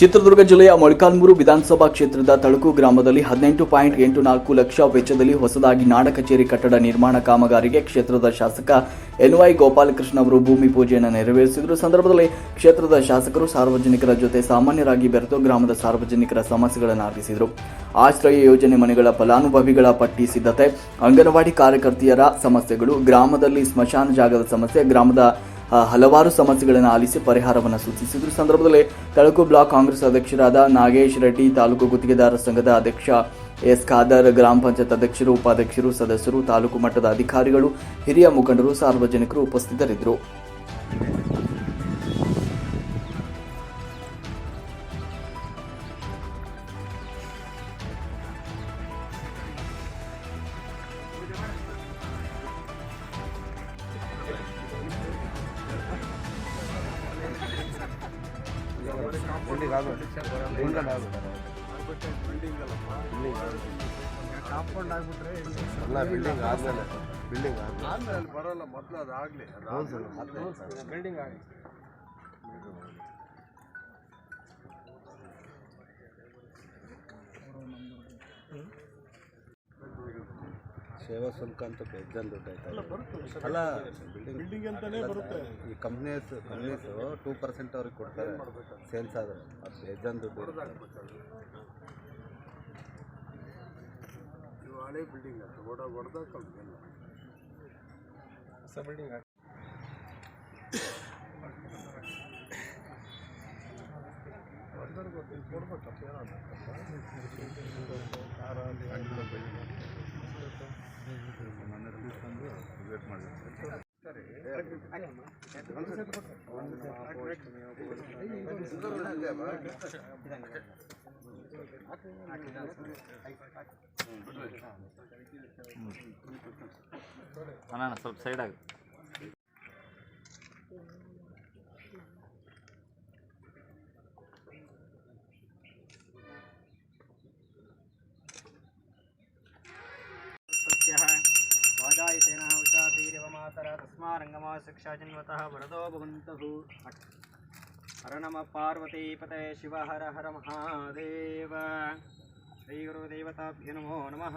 ಚಿತ್ರದುರ್ಗ ಜಿಲ್ಲೆಯ ಮೊಳಕಾಲ್ಮೂರು ವಿಧಾನಸಭಾ ಕ್ಷೇತ್ರದ ತಳುಕು ಗ್ರಾಮದಲ್ಲಿ ಹದಿನೆಂಟು ಪಾಯಿಂಟ್ ಎಂಟು ನಾಲ್ಕು ಲಕ್ಷ ವೆಚ್ಚದಲ್ಲಿ ಹೊಸದಾಗಿ ನಾಡ ಕಚೇರಿ ಕಟ್ಟಡ ನಿರ್ಮಾಣ ಕಾಮಗಾರಿಗೆ ಕ್ಷೇತ್ರದ ಶಾಸಕ ಎನ್ವೈ ಗೋಪಾಲಕೃಷ್ಣ ಅವರು ಭೂಮಿ ಪೂಜೆಯನ್ನು ನೆರವೇರಿಸಿದರು. ಸಂದರ್ಭದಲ್ಲಿ ಕ್ಷೇತ್ರದ ಶಾಸಕರು ಸಾರ್ವಜನಿಕರ ಜೊತೆ ಸಾಮಾನ್ಯರಾಗಿ ಬೆರೆತು ಗ್ರಾಮದ ಸಾರ್ವಜನಿಕರ ಸಮಸ್ಯೆಗಳನ್ನು ಆಲಿಸಿದರು ಆಶ್ರಯ ಯೋಜನೆ ಮನೆಗಳ ಫಲಾನುಭವಿಗಳ ಪಟ್ಟಿ ಸಿದ್ಧತೆ, ಅಂಗನವಾಡಿ ಕಾರ್ಯಕರ್ತೆಯರ ಸಮಸ್ಯೆಗಳು, ಗ್ರಾಮದಲ್ಲಿ ಸ್ಮಶಾನ ಜಾಗದ ಸಮಸ್ಯೆ, ಗ್ರಾಮದ ಹಲವಾರು ಸಮಸ್ಯೆಗಳನ್ನು ಆಲಿಸಿ ಪರಿಹಾರವನ್ನು ಸೂಚಿಸಿದರು. ಸಂದರ್ಭದಲ್ಲಿ ತಳಕು ಬ್ಲಾಕ್ ಕಾಂಗ್ರೆಸ್ ಅಧ್ಯಕ್ಷರಾದ ನಾಗೇಶ್ ರೆಡ್ಡಿ, ತಾಲೂಕು ಗುತ್ತಿಗೆದಾರ ಸಂಘದ ಅಧ್ಯಕ್ಷ ಎಸ್ ಖಾದರ್, ಗ್ರಾಮ ಪಂಚಾಯತ್ ಅಧ್ಯಕ್ಷರು, ಉಪಾಧ್ಯಕ್ಷರು, ಸದಸ್ಯರು, ತಾಲೂಕು ಮಟ್ಟದ ಅಧಿಕಾರಿಗಳು, ಹಿರಿಯ ಮುಖಂಡರು, ಸಾರ್ವಜನಿಕರು ಉಪಸ್ಥಿತರಿದ್ದರು. ಬಿಲ್ಡಿಂಗ್ ಆಗೋದು ಬಿಲ್ಡಿಂಗ್ ಆಗೋದು ಕಾಂಪೌಂಡ್ ಆಗ್ಬಿಟ್ರೆ ಅಲ್ಲ ಬಿಲ್ಡಿಂಗ್ ಆದ್ಮೇಲೆ ಬಿಲ್ಡಿಂಗ್ ಆದ್ಮೇಲೆ ಬರೋಲ್ಲ ಮೊದಲು ಅದು ಆಗಲಿ ಬಿಲ್ಡಿಂಗ್ ಆಗಲಿ ಸೇವಾ ಶುಲ್ಕ ಅಂತ ಬೇಜಾನ್ ದುಡ್ಡು ಆಯ್ತು? ಅಲ್ಲ ಬಿಲ್ಡಿಂಗ್ ಬಿಲ್ಡಿಂಗ್ ಅಂತಾನೆ ಬರುತ್ತೆ. ಈ ಕಂಪ್ನೀಸ್ ಕಂಪ್ನೀಸು ಟೂ ಪರ್ಸೆಂಟ್ ಅವ್ರಿಗೆ ಕೊಡ್ತಾರೆ. ಸೇಲ್ಸ್ ಆದರೆ. ಅದು ಬೇಜಾನ್ ದುಡ್ಡು ಹಳೆ ಬಿಲ್ಡಿಂಗ್ ಅದು. ಓಡ ಹೊಡೆದಾಕಲ್ಲ ಹೊಸ ಬಿಲ್ಡಿಂಗ್ ಕೊಡ್ಬೇಕಪ್ಪ ಅಣ್ಣ ಸ್ವಲ್ಪ ಸೈಡ್ ಆಗಿ ಮಾತರ ತಸ್ಮಾರಂಗಮ ಶಿಕ್ಷಾ ಜನ್ಮತಃ ವರದೋ ಭವಂತಹು ಹರ ನಮ ಪಾರ್ವತೀಪತೆ ಶಿವ ಹರ ಹರ ಮಹಾದೇವ ಶ್ರೀ ಗುರುದೇವತಾಭ್ಯ ನಮೋ ನಮಃ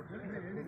ತೆಗೆಸ್ಬಿಡಿ